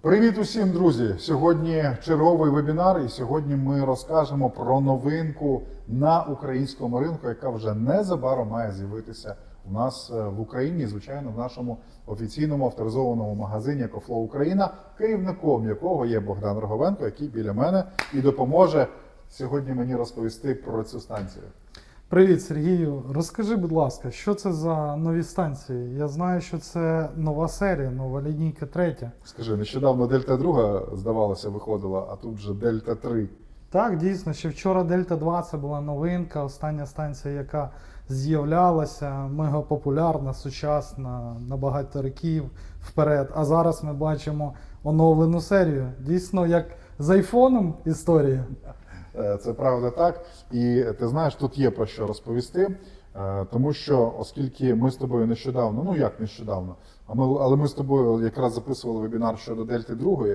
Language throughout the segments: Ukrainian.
Привіт усім, друзі! Сьогодні черговий вебінар, і сьогодні ми розкажемо про новинку на українському ринку, яка вже незабаром має з'явитися у нас е, в Україні, звичайно, в нашому офіційному авторизованому магазині «Екофлоу Україна, керівником якого є Богдан Роговенко, який біля мене і допоможе сьогодні мені розповісти про цю станцію. Привіт, Сергію. Розкажи, будь ласка, що це за нові станції? Я знаю, що це нова серія, нова лінійка третя. Скажи, нещодавно Дельта 2, здавалося, виходила, а тут вже Дельта 3. Так, дійсно, ще вчора Дельта 2 це була новинка, остання станція, яка з'являлася, мегапопулярна, сучасна, на багато років вперед. А зараз ми бачимо оновлену серію. Дійсно, як з айфоном історія. Е, Це правда так. І ти знаєш, тут є про що розповісти, е, тому що оскільки ми з тобою нещодавно, ну як нещодавно, а ми, але ми з тобою якраз записували вебінар щодо Дельти 2,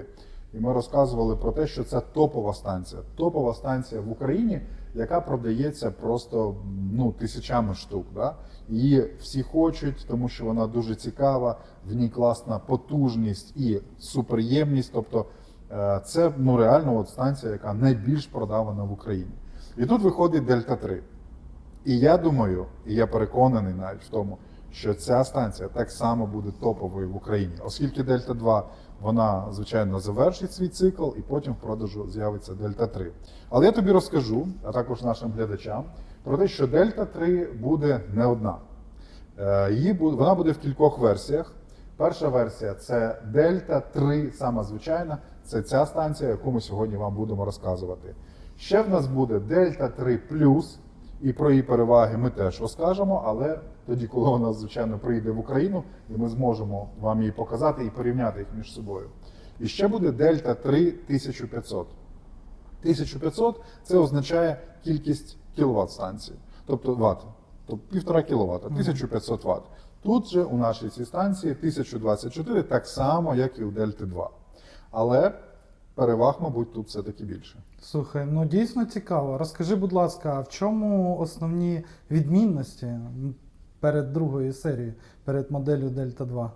і ми розказували про те, що це топова станція. Топова станція в Україні, яка продається просто ну, тисячами штук. Да? Її всі хочуть, тому що вона дуже цікава, в ній класна потужність і суперємність. Тобто Це ну реально от станція, яка найбільш продавана в Україні. І тут виходить Дельта 3. І я думаю, і я переконаний навіть в тому, що ця станція так само буде топовою в Україні, оскільки Дельта 2 вона, звичайно, завершить свій цикл, і потім в продажу з'явиться Дельта 3. Але я тобі розкажу, а також нашим глядачам, про те, що Дельта 3 буде не одна. Е, Її буде, вона буде в кількох версіях. Перша версія це Дельта 3, сама звичайна. Це ця станція, яку ми сьогодні вам будемо розказувати. Ще в нас буде Дельта 3 і про її переваги ми теж розкажемо, але тоді, коли вона, звичайно, прийде в Україну, і ми зможемо вам її показати і порівняти їх між собою. І ще буде Дельта 3 1500. 1500 це означає кількість кіловат станції, тобто ватт, тобто півтора кіловата, 1500 ватт. Тут же у нашій цій станції 1024, так само, як і у Дельти 2. Але переваг, мабуть, тут все-таки більше. Слухай, ну дійсно цікаво. Розкажи, будь ласка, в чому основні відмінності перед другою серією, перед моделлю Дельта 2?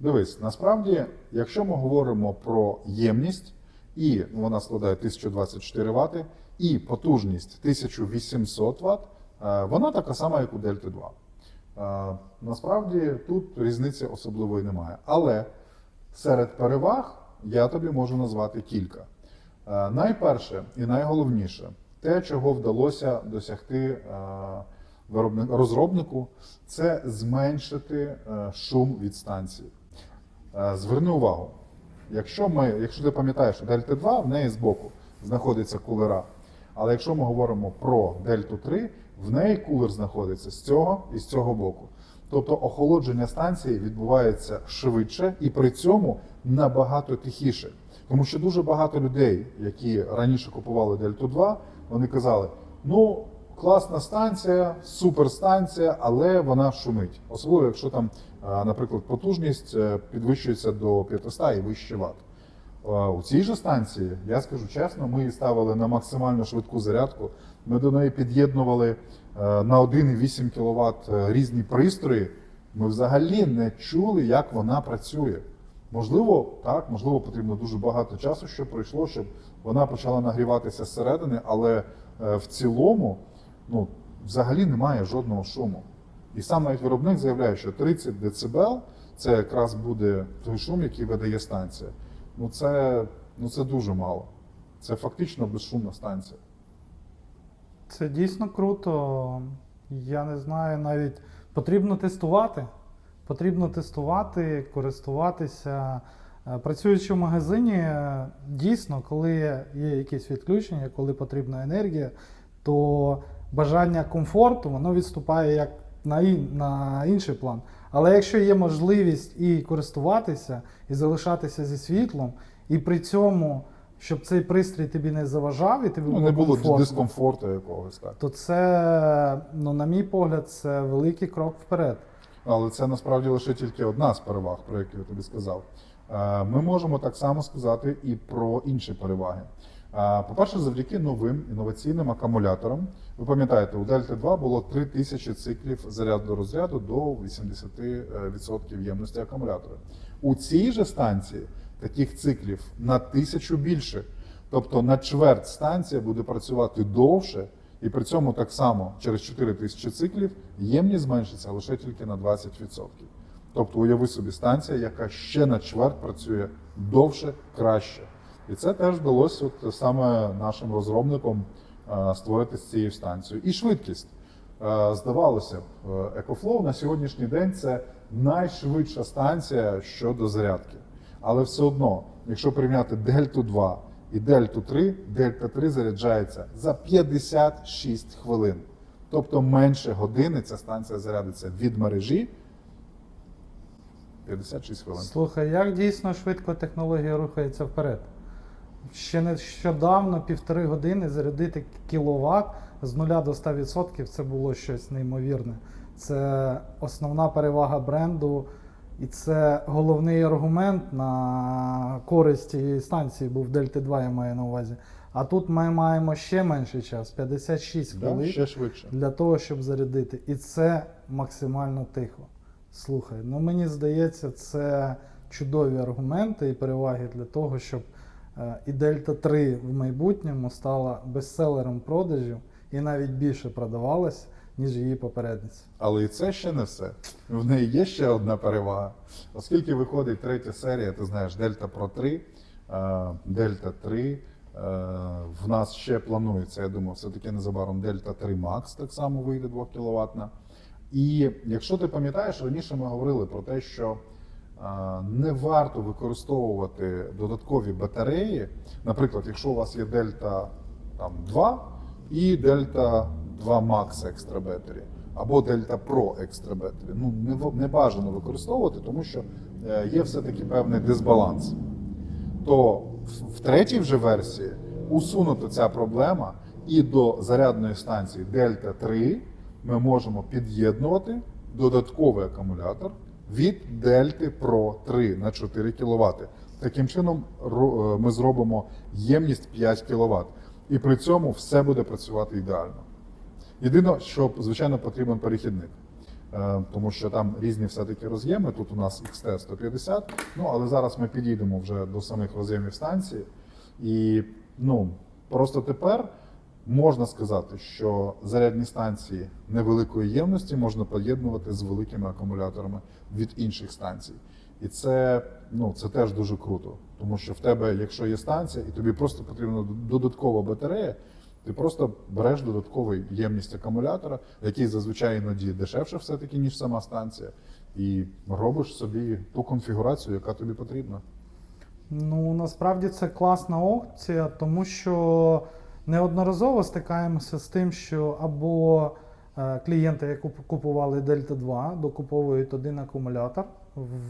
Дивись, насправді, якщо ми говоримо про ємність, і вона складає 1024 Вт, і потужність 1800 Вт, е, вона така сама, як у Дельти 2. Е, Насправді тут різниці особливої немає. Але серед переваг я тобі можу назвати кілька. Е, Найперше і найголовніше, те, чого вдалося досягти е, розробнику, це зменшити е, шум від станції. Зверни увагу, якщо ми, якщо ти пам'ятаєш, що Дельта 2 в неї збоку знаходиться кулера. Але якщо ми говоримо про Дельту 3, в неї кулер знаходиться з цього і з цього боку. Тобто охолодження станції відбувається швидше і при цьому набагато тихіше. Тому що дуже багато людей, які раніше купували Дельту 2, вони казали: ну, класна станція, суперстанція, але вона шумить. Особливо, якщо там, наприклад, потужність е, підвищується до 500 і вище. Е, У цій же станції, я скажу чесно, ми її ставили на максимально швидку зарядку. Ми до неї під'єднували на 1,8 кВт е, різні пристрої. Ми взагалі не чули, як вона працює. Можливо, так, можливо, потрібно дуже багато часу, щоб пройшло, щоб вона почала нагріватися зсередини, але е, в цілому ну, взагалі немає жодного шуму. І сам навіть виробник заявляє, що 30 дБ це якраз буде той шум, який видає станція. Ну це, ну це дуже мало. Це фактично безшумна станція. Це дійсно круто. Я не знаю, навіть потрібно тестувати. Потрібно тестувати, користуватися. Е, Працюючи в магазині, е, дійсно, коли є якісь відключення, коли потрібна енергія, то бажання комфорту воно відступає як на, ін- на інший план. Але якщо є можливість і користуватися, і залишатися зі світлом, і при цьому, щоб цей пристрій тобі не заважав, і тобі Ну, було не було комфортно, дискомфорту якогось так. то це, ну, на мій погляд, це великий крок вперед. Але це насправді лише тільки одна з переваг, про які я тобі сказав. Е, Ми можемо так само сказати і про інші переваги. Е, По-перше, завдяки новим інноваційним акумуляторам. Ви пам'ятаєте, у Дельта 2 було 3000 циклів заряду заряду до 80% ємності акумулятора. У цій же станції таких циклів на тисячу більше. Тобто на чверть станція буде працювати довше, і при цьому так само через 4 тисячі циклів ємність зменшиться лише тільки на 20%. Тобто уяви собі станція, яка ще на чверть працює довше, краще. І це теж вдалося от саме нашим розробникам створити з цією станцією. І швидкість. Здавалося б, е, EcoFlow на сьогоднішній день це найшвидша станція щодо зарядки. Але все одно, якщо порівняти Дельту 2 і Дельту 3, Дельта 3 заряджається за 56 хвилин. Тобто менше години ця станція зарядиться від мережі 56 хвилин. Слухай, як дійсно швидко технологія рухається вперед? Ще нещодавно, півтори години зарядити кіловат з 0 до 100% це було щось неймовірне. Це основна перевага бренду, і це головний аргумент на користь цієї станції був Дельта 2, я маю на увазі. А тут ми маємо ще менший час 56 Да, хвилин ще швидше. для того, щоб зарядити. І це максимально тихо. Слухай, ну мені здається, це чудові аргументи і переваги для того, щоб е, і Дельта 3 в майбутньому стала бестселером продажів і навіть більше продавалась, ніж її попередниця. Але і це ще не все. В неї є ще одна перевага. Оскільки виходить третя серія, ти знаєш, Дельта Pro 3, е, Дельта 3. е, В нас ще планується, я думаю, все-таки незабаром Дельта 3 Max так само вийде 2 кВт. І якщо ти пам'ятаєш, раніше ми говорили про те, що е, не варто використовувати додаткові батареї. Наприклад, якщо у вас є Дельта там, 2 і Дельта 2 Max Extra Battery, або Delta Pro Extra Battery. Ну, не, не бажано використовувати, тому що е, є все-таки певний дисбаланс. То в, третій вже версії усунута ця проблема, і до зарядної станції Delta 3 ми можемо під'єднувати додатковий акумулятор від Delta Pro 3 на 4 кВт. Таким чином е, ми зробимо ємність 5 кВт. І при цьому все буде працювати ідеально. Єдине, що звичайно потрібен перехідник, Е, тому що там різні все-таки роз'єми. Тут у нас XT 150, ну але зараз ми підійдемо вже до самих роз'ємів станції. І ну просто тепер можна сказати, що зарядні станції невеликої ємності можна поєднувати з великими акумуляторами від інших станцій. І це, ну, це теж дуже круто, тому що в тебе, якщо є станція, і тобі просто потрібна додаткова батарея, ти просто береш додаткову ємність акумулятора, який зазвичай іноді дешевше все-таки, ніж сама станція, і робиш собі ту конфігурацію, яка тобі потрібна. Ну, насправді це класна опція, тому що неодноразово стикаємося з тим, що або е, клієнти, які купували Delta 2, докуповують один акумулятор,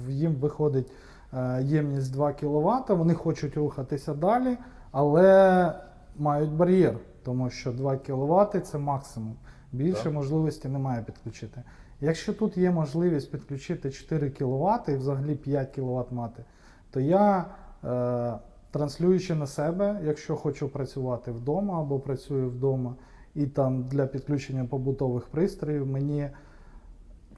їм виходить е, ємність 2 кВт, вони хочуть рухатися далі, але мають бар'єр, тому що 2 кВт це максимум. Більше Так. можливості немає підключити. Якщо тут є можливість підключити 4 кВт і взагалі 5 кВт мати, то я, е, транслюючи на себе, якщо хочу працювати вдома або працюю вдома, і там для підключення побутових пристроїв, мені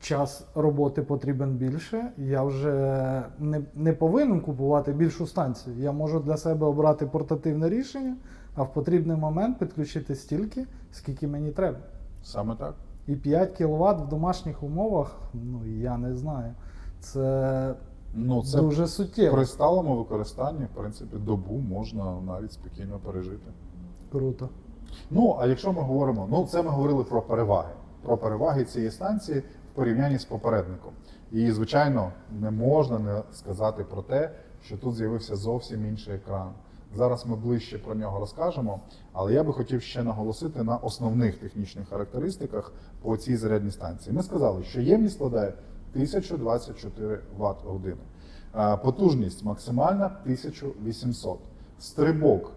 час роботи потрібен більше. Я вже не, не повинен купувати більшу станцію. Я можу для себе обрати портативне рішення, а в потрібний момент підключити стільки, скільки мені треба. Саме так. І 5 кВт в домашніх умовах, ну я не знаю. Це, Ну, це дуже суттєво. при сталому використанні, в принципі, добу можна навіть спокійно пережити. Круто. Ну, а якщо ми говоримо, ну це ми говорили про переваги. Про переваги цієї станції в порівнянні з попередником. І, звичайно, не можна не сказати про те, що тут з'явився зовсім інший екран. Зараз ми ближче про нього розкажемо, але я би хотів ще наголосити на основних технічних характеристиках по цій зарядній станції. Ми сказали, що ємність складає 1024 Вт години. Потужність максимальна 1800. Стрибок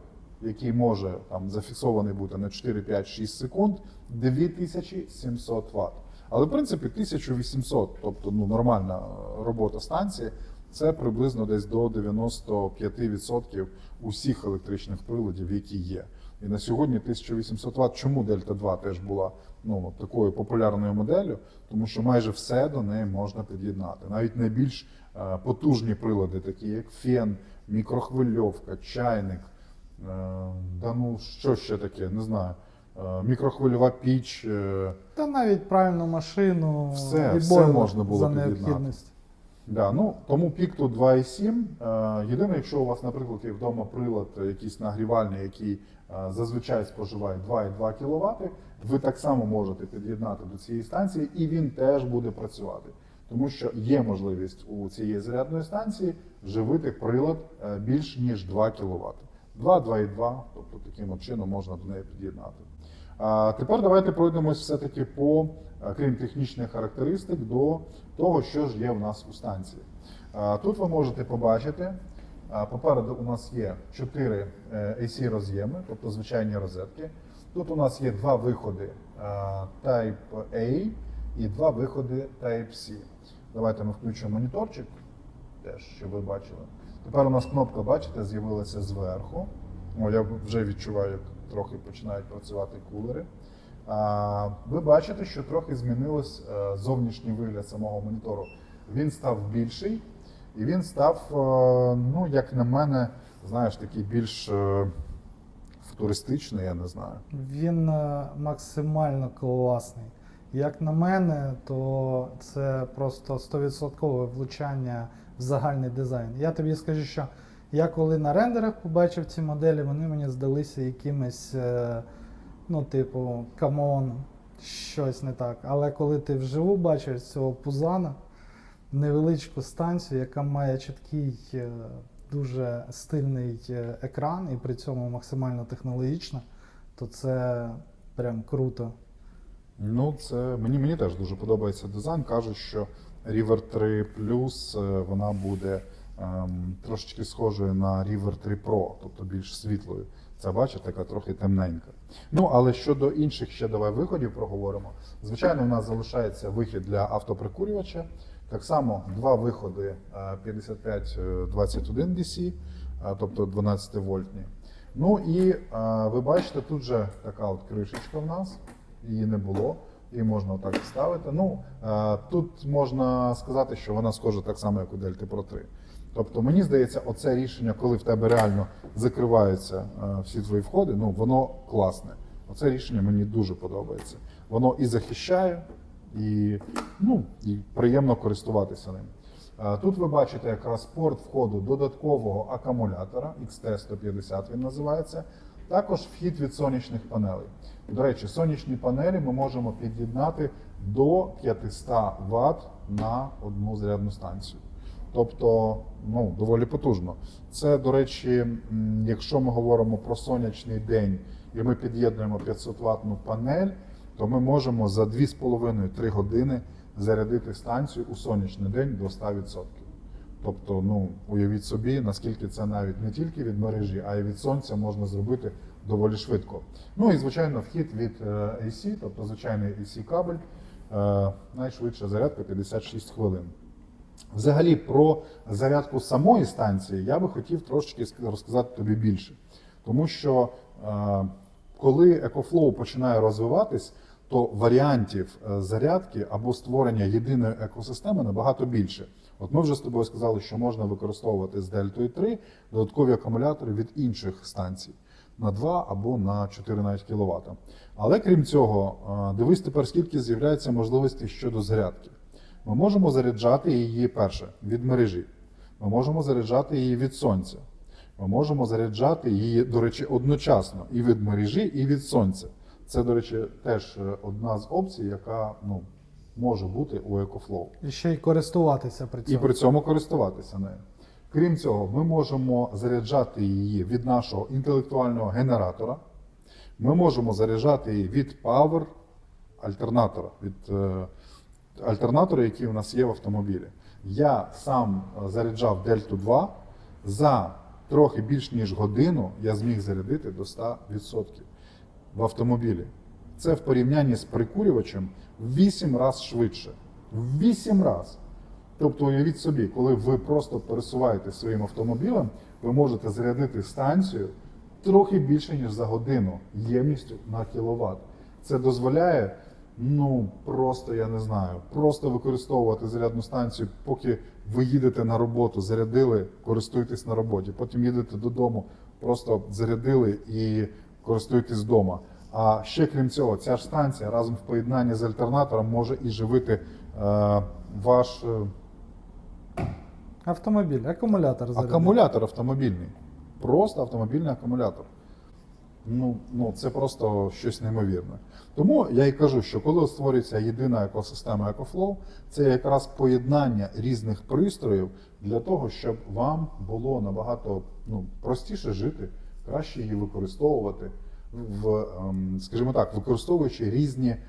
який може там зафіксований бути на 4, 5, 6 секунд, 2700 Вт. Але в принципі 1800, тобто ну, нормальна е, робота станції, це приблизно десь до 95% усіх електричних приладів, які є. І на сьогодні 1800 Вт. Чому Дельта 2 теж була ну, такою популярною моделлю? Тому що майже все до неї можна під'єднати. Навіть найбільш е, потужні прилади, такі як фен, мікрохвильовка, чайник. е, Да ну що ще таке, не знаю. е, Мікрохвильова піч. Та навіть правильну машину Все, все можна було за необхідності. Да, ну, тому пік тут 2,7. Е, Єдине, якщо у вас, наприклад, є вдома прилад е, якийсь нагрівальний, який е, зазвичай споживає 2,2 кВт, ви так само можете під'єднати до цієї станції, і він теж буде працювати. Тому що є можливість у цієї зарядної станції живити прилад більш ніж 2 кВт. 2-2,2, тобто таким чином можна до неї під'єднати. Тепер давайте пройдемось все-таки по, е, крім технічних характеристик, до того, що ж є в нас у станції. Тут ви можете побачити, попереду у нас є 4 AC роз'єми, тобто звичайні розетки. Тут у нас є два виходи Type A і два виходи Type C. Давайте ми включимо моніторчик, теж щоб ви бачили. Тепер у нас кнопка, бачите, з'явилася зверху. О, я вже відчуваю, як трохи починають працювати кулери. Ви бачите, що трохи змінилось е, зовнішній вигляд самого монітору. Він став більший, і він став, е, ну, як на мене, знаєш, такий більш е, футуристичний, я не знаю. Він максимально класний. Як на мене, то це просто 100% влучання в загальний дизайн. Я тобі скажу, що я коли на рендерах побачив ці моделі, вони мені здалися якимись, е, ну, типу, камон, щось не так. Але коли ти вживу бачиш цього пузана, невеличку станцію, яка має чіткий, е, дуже стильний е, екран і при цьому максимально технологічна, то це прям круто. Ну, це мені, мені теж дуже подобається дизайн. Кажуть, що River 3 Plus вона буде трошечки схожою на River 3 Pro, тобто більш світлою. Це бачите, така трохи темненька. Ну, але щодо інших ще давай виходів проговоримо. Звичайно, у нас залишається вихід для автоприкурювача. Так само два виходи е, 5521 DC, е, тобто 12 вольтні. Ну і е, ви бачите, тут же така от кришечка в нас, її не було, її можна отак ставити. Ну, е, тут можна сказати, що вона схожа так само, як у Delta Pro 3. Тобто, мені здається, оце рішення, коли в тебе реально закриваються е, всі твої входи, ну воно класне. Оце рішення мені дуже подобається. Воно і захищає, і, ну, і приємно користуватися ним. Е, Тут ви бачите якраз порт входу додаткового акумулятора XT150 він називається. Також вхід від сонячних панелей. До речі, сонячні панелі ми можемо під'єднати до 500 Вт на одну зарядну станцію. Тобто, ну, доволі потужно. Це, до речі, якщо ми говоримо про сонячний день і ми під'єднуємо 500 ватну панель, то ми можемо за 2,5-3 години зарядити станцію у сонячний день до 100%. Тобто, ну уявіть собі, наскільки це навіть не тільки від мережі, а й від сонця можна зробити доволі швидко. Ну і звичайно, вхід від е, AC, тобто звичайний AC кабель, е, найшвидша зарядка 56 хвилин. Взагалі, про зарядку самої станції я би хотів трошечки розказати тобі більше. Тому що е, коли EcoFlow починає розвиватись, то варіантів е, зарядки або створення єдиної екосистеми набагато більше. От ми вже з тобою сказали, що можна використовувати з Дельтою 3 додаткові акумулятори від інших станцій на 2 або на 4 навіть кВт. Але крім цього, е, дивись тепер, скільки з'являється можливостей щодо зарядки. Ми можемо заряджати її перше від мережі. Ми можемо заряджати її від сонця. Ми можемо заряджати її, до речі, одночасно і від мережі, і від сонця. Це, до речі, теж е, одна з опцій, яка ну, може бути у EcoFlow. І ще й користуватися при І при цьому користуватися нею. Крім цього, ми можемо заряджати її від нашого інтелектуального генератора. Ми можемо заряджати її від Power альтернатора, від альтернатора, який у нас є в автомобілі. Я сам е, заряджав Дельту 2 за трохи більш ніж годину я зміг зарядити до 100% в автомобілі. Це в порівнянні з прикурювачем в 8 разів швидше. В 8 разів. Тобто, уявіть собі, коли ви просто пересуваєте своїм автомобілем, ви можете зарядити станцію трохи більше, ніж за годину ємністю на кіловат. Це дозволяє, ну просто я не знаю, просто використовувати зарядну станцію, поки ви їдете на роботу, зарядили, користуєтесь на роботі. Потім їдете додому, просто зарядили і користуєтесь вдома. А ще крім цього, ця ж станція разом в поєднанні з альтернатором може і живити е, ваш е, Автомобіль, акумулятор зарядити. акумулятор автомобільний. Просто автомобільний акумулятор. Ну, ну це просто щось неймовірне. Тому я і кажу, що коли створюється єдина екосистема EcoFlow, це якраз поєднання різних пристроїв для того, щоб вам було набагато ну, простіше жити, краще її використовувати, в, ем, скажімо так, використовуючи різні е,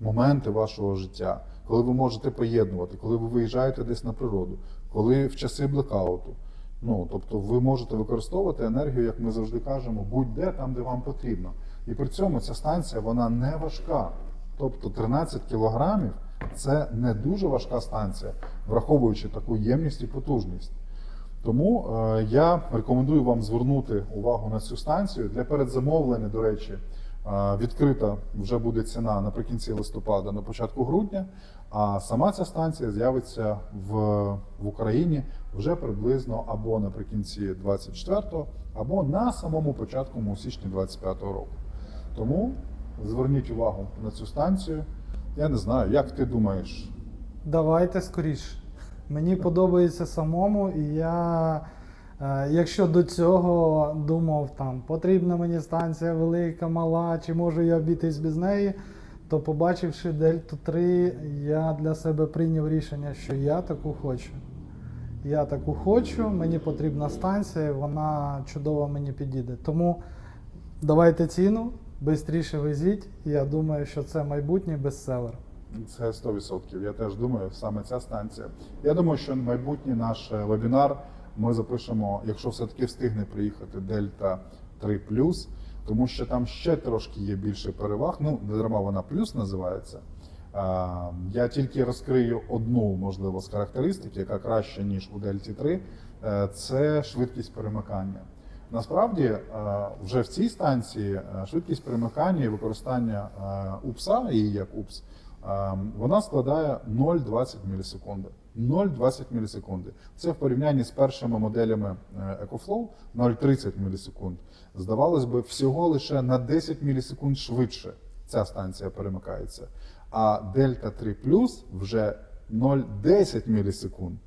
моменти вашого життя, коли ви можете поєднувати, коли ви виїжджаєте десь на природу, коли в часи блекауту. Ну, тобто ви можете використовувати енергію, як ми завжди кажемо, будь-де там, де вам потрібно. І при цьому ця станція вона не важка. Тобто 13 кілограмів це не дуже важка станція, враховуючи таку ємність і потужність. Тому е, я рекомендую вам звернути увагу на цю станцію. Для передзамовлення, до речі, е, відкрита вже буде ціна наприкінці листопада, на початку грудня. А сама ця станція з'явиться в, в Україні вже приблизно або наприкінці 24-го, або на самому початку у січні 25-го року. Тому зверніть увагу на цю станцію. Я не знаю, як ти думаєш, Давайте скоріше. Мені подобається самому, і я, е, якщо до цього думав, там потрібна мені станція велика, мала, чи можу я обійтись без неї, то побачивши Дельту 3, я для себе прийняв рішення, що я таку хочу. Я таку хочу, мені потрібна станція, вона чудово мені підійде. Тому давайте ціну, швидше везіть. Я думаю, що це майбутній бестселер. Це 100%. Я теж думаю, саме ця станція. Я думаю, що майбутній наш е, вебінар ми запишемо, якщо все-таки встигне приїхати Дельта 3 тому що там ще трошки є більше переваг. Ну, не дарма вона плюс називається. Я тільки розкрию одну, можливо, з характеристик, яка краща, ніж у Дельті 3, Е, це швидкість перемикання. Насправді, е, вже в цій станції е, швидкість перемикання і використання УПСа, її як УПС, вона складає 0,20 мілісекунди. 0,20 мілісекунди. Це в порівнянні з першими моделями EcoFlow 0,30 мілісекунд. Здавалось би, всього лише на 10 мілісекунд швидше ця станція перемикається. А Delta 3 Plus вже 0,10 мілісекунд.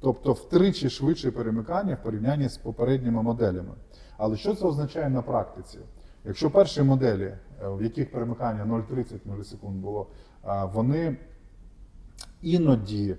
Тобто втричі швидше перемикання в порівнянні з попередніми моделями. Але що це означає на практиці? Якщо перші моделі, е, в яких перемикання 0,30 мілісекунд було, вони іноді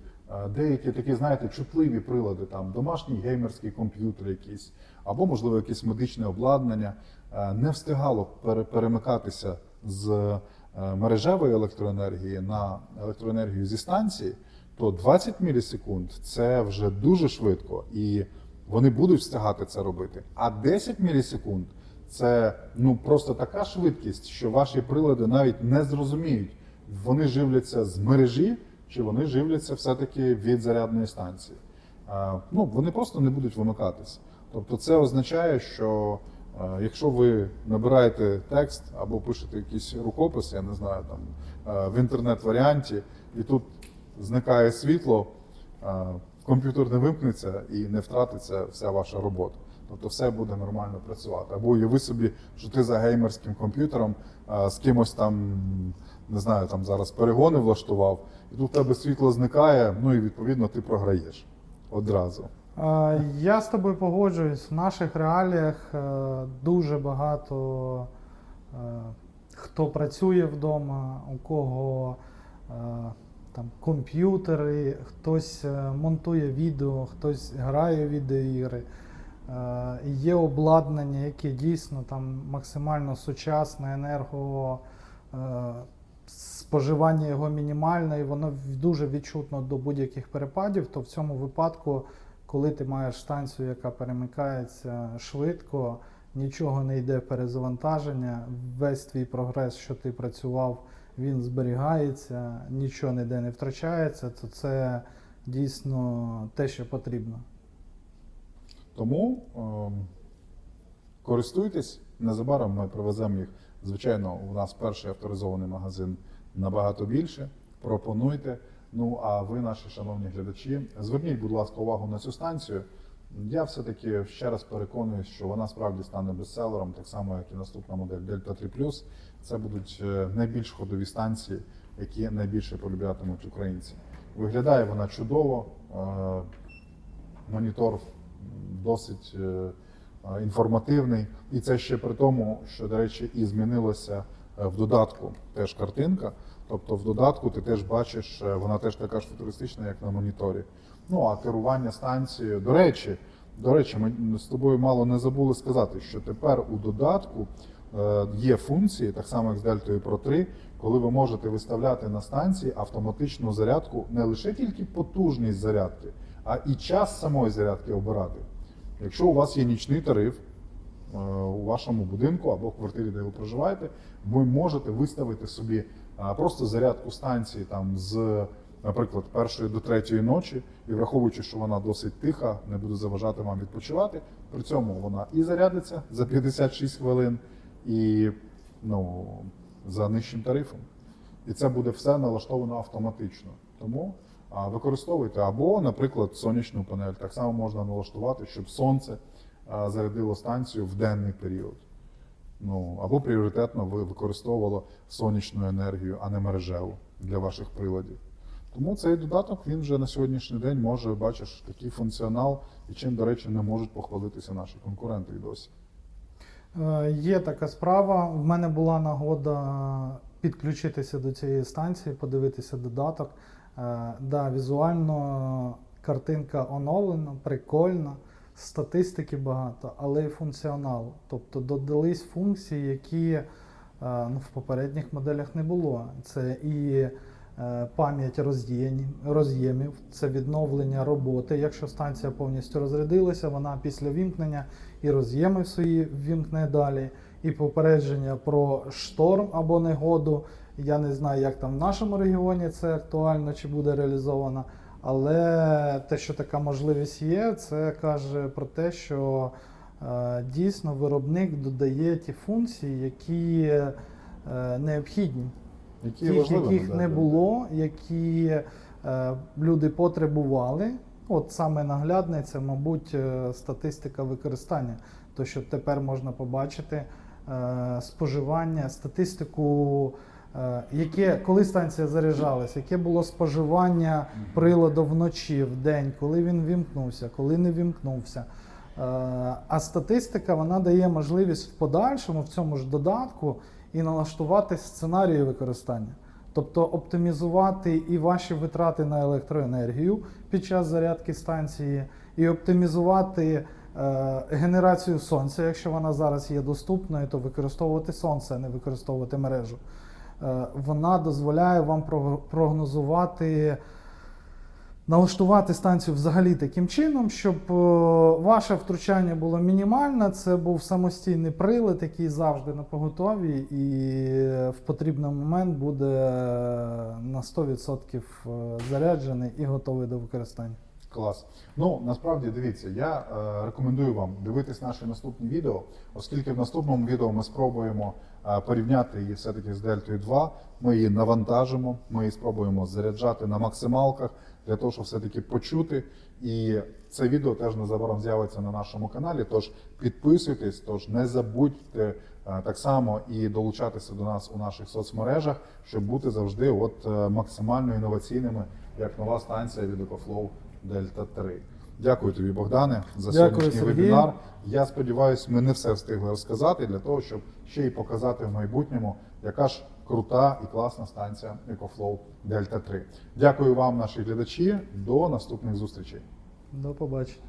деякі такі, знаєте, чутливі прилади, там домашній геймерський комп'ютер якийсь, або, можливо, якесь медичне обладнання, е, не встигало перемикатися з мережевої електроенергії на електроенергію зі станції, то 20 мілісекунд це вже дуже швидко, і вони будуть встигати це робити. А 10 мілісекунд це ну просто така швидкість, що ваші прилади навіть не зрозуміють, вони живляться з мережі чи вони живляться все-таки від зарядної станції. Ну, вони просто не будуть вимикатися. Тобто, це означає, що е, якщо ви набираєте текст або пишете якийсь рукопис, я не знаю, там е, в інтернет-варіанті, і тут зникає світло, е, комп'ютер не вимкнеться і не втратиться вся ваша робота. Тобто все буде нормально працювати. Або уяви собі, що ти за геймерським комп'ютером е, з кимось там, не знаю, там зараз перегони влаштував, і тут в тебе світло зникає, ну і відповідно ти програєш одразу. Я з тобою погоджуюсь. В наших реаліях е, дуже багато е, хто працює вдома, у кого е, там комп'ютери, хтось монтує відео, хтось грає відеоігри. Є обладнання, яке дійсно там максимально сучасне, енерго. Е, Споживання його мінімальне, і воно дуже відчутно до будь-яких перепадів, то в цьому випадку коли ти маєш станцію, яка перемикається швидко, нічого не йде перезавантаження, весь твій прогрес, що ти працював, він зберігається, нічого ніде не втрачається, то це дійсно те, що потрібно. Тому ем, користуйтесь. Незабаром ми привеземо їх. Звичайно, у нас перший авторизований магазин набагато більше. Пропонуйте. Ну а ви, наші шановні глядачі, зверніть, будь ласка, увагу на цю станцію. Я все-таки ще раз переконуюсь, що вона справді стане бестселером, так само, як і наступна модель Delta 3 Це будуть е, найбільш ходові станції, які найбільше полюбятимуть українці. Виглядає вона чудово. е, Монітор досить е, інформативний, і це ще при тому, що, до речі, і змінилося е, в додатку теж картинка. Тобто в додатку ти теж бачиш, е, вона теж така ж футуристична, як на моніторі. Ну а керування станцією, до речі, до речі, ми з тобою мало не забули сказати, що тепер у додатку е, є функції, так само як з Delta Pro 3, коли ви можете виставляти на станції автоматичну зарядку не лише тільки потужність зарядки, а і час самої зарядки обирати. Якщо у вас є нічний тариф е, у вашому будинку або в квартирі, де ви проживаєте, ви можете виставити собі просто зарядку станції там з, наприклад, першої до третьої ночі, і враховуючи, що вона досить тиха, не буде заважати вам відпочивати. При цьому вона і зарядиться за 56 хвилин, і ну, за нижчим тарифом. І це буде все налаштовано автоматично. Тому використовуйте або, наприклад, сонячну панель. Так само можна налаштувати, щоб сонце зарядило станцію в денний період. Ну, або пріоритетно ви використовувало сонячну енергію, а не мережеву для ваших приладів. Тому цей додаток він вже на сьогоднішній день може, бачиш, такий функціонал, і чим, до речі, не можуть похвалитися наші конкуренти й досі. Е, Є така справа. В мене була нагода підключитися до цієї станції, подивитися додаток. Е, Да, візуально картинка оновлена, прикольна, статистики багато, але й функціонал. Тобто додались функції, які е, ну, в попередніх моделях не було. Це і е, пам'ять роз'ємів, це відновлення роботи. Якщо станція повністю розрядилася, вона після вімкнення і роз'єми свої вімкне далі, і попередження про шторм або негоду. Я не знаю, як там в нашому регіоні це актуально чи буде реалізовано. Але те, що така можливість є, це каже про те, що е, дійсно виробник додає ті функції, які е, необхідні Які тих, важливі яких не було, які е, люди потребували. От саме наглядне це, мабуть, статистика використання. То, що тепер можна побачити споживання, статистику, яке, коли станція заряджалась, яке було споживання приладу вночі, в день, коли він вімкнувся, коли не вімкнувся. Е, А статистика вона дає можливість в подальшому в цьому ж додатку і налаштувати сценарії використання. Тобто оптимізувати і ваші витрати на електроенергію під час зарядки станції, і оптимізувати е, генерацію сонця, якщо вона зараз є доступною, то використовувати сонце, а не використовувати мережу. Е, вона дозволяє вам про- прогнозувати налаштувати станцію взагалі таким чином, щоб е, ваше втручання було мінімальне. Це був самостійний прилад, який завжди на поготові, і в потрібний момент буде на 100% заряджений і готовий до використання. Клас. Ну насправді дивіться, я е, рекомендую вам дивитись наші наступні відео, оскільки в наступному відео ми спробуємо е, порівняти її все-таки з Дельтою 2. Ми її навантажимо, ми її спробуємо заряджати на максималках для того, щоб все-таки почути. І це відео теж незабаром з'явиться на нашому каналі. Тож підписуйтесь, тож не забудьте е, так само і долучатися до нас у наших соцмережах, щоб бути завжди от е, максимально інноваційними, як нова станція від EcoFlow Дельта 3. Дякую тобі, Богдане, за Дякую, сьогоднішній Сергій. вебінар. Я сподіваюся, ми не все встигли розказати для того, щоб ще й показати в майбутньому, яка ж крута і класна станція EcoFlow Дельта 3. Дякую вам, наші глядачі. До наступних зустрічей. До побачення.